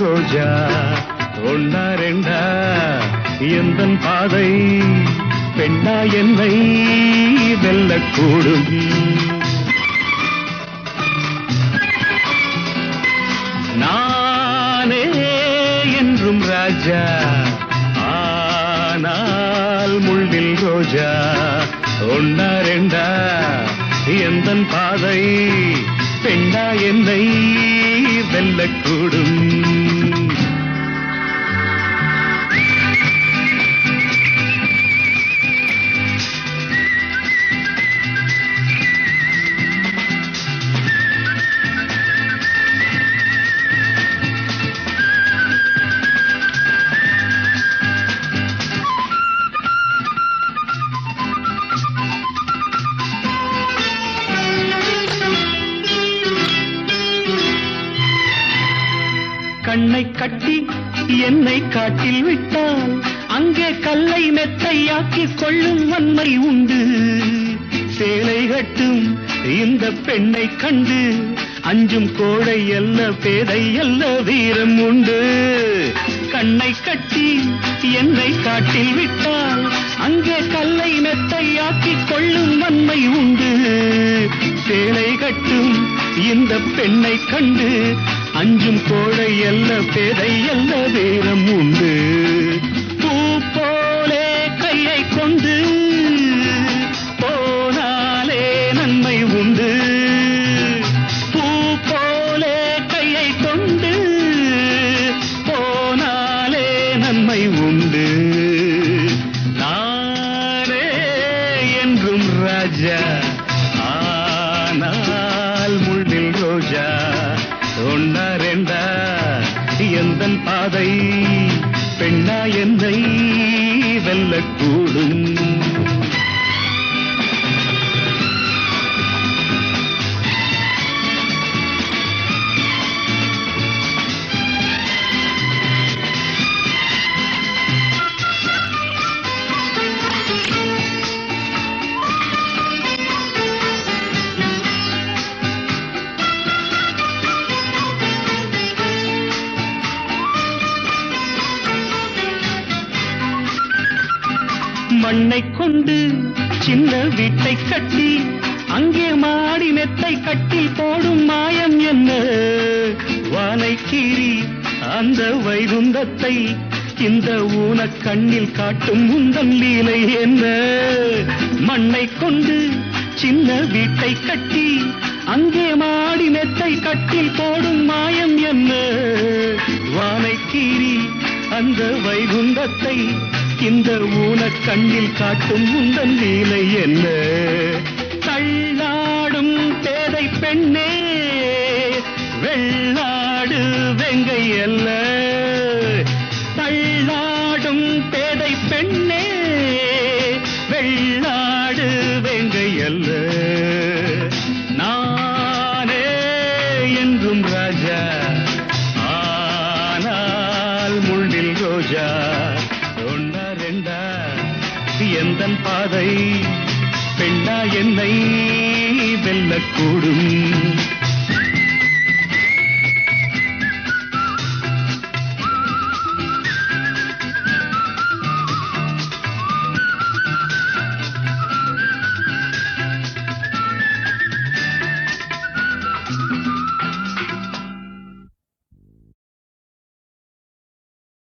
ரோஜா ஒன்னா ரெண்டா? எந்த பாதை? பெண்ணா என்னை வெல்லக்கூடும். நானே என்றும் ராஜா ஆனால் முள்ளில் ரோஜா ஒன்னா ரெண்டா? எந்த பாதை? பெண்ணா என்னை வெல்லக்கூடும். கண்ணை கட்டி என்னை காட்டில் விட்டால் அங்கே கல்லை மெத்தையாக்கி கொள்ளும் வன்மை உண்டு. சேலை கட்டும் இந்த பெண்ணை கண்டு அஞ்சும் கோழை அல்ல பேதை அல்ல வீரம் உண்டு. கண்ணை கட்டி என்னை காட்டில் விட்டால் அங்கே கல்லை மெத்தையாக்கி கொள்ளும் வன்மை உண்டு. சேலை கட்டும் இந்த பெண்ணை கண்டு அஞ்சும் கோழை அல்ல பேதை அல்ல வீரம் உண்டு. எந்தன் பெண்ணா என்னை வெல்லக்கூடும். மண்ணை கொண்டு சின்ன வீட்டை கட்டி அங்கே மாடி மெத்தை கட்டில் போடும் மாயம் என்ன? வானை கீறி அந்த வைகுந்தத்தை இந்த ஊன கண்ணில் காட்டும் உந்தன் லீலை என்ன? மண்ணை கொண்டு சின்ன வீட்டை கட்டி அங்கே மாடி மெத்தை கட்டில் போடும் மாயம் என்ன? வானை கீறி அந்த வைகுந்தத்தை இந்த ஊன கண்ணில் காட்டும் உந்தன் லீலை என்ன? தள்ளாடும் பேதை பெண்ணே வெள்ளாடு வெங்கை அல்ல தள்ளாடும் பேதை பெண்ணே வெள்ளாடு வெங்கை அல்ல எந்தன் பாதை? பெண்ணா என்னை வெல்லக்கூடும்.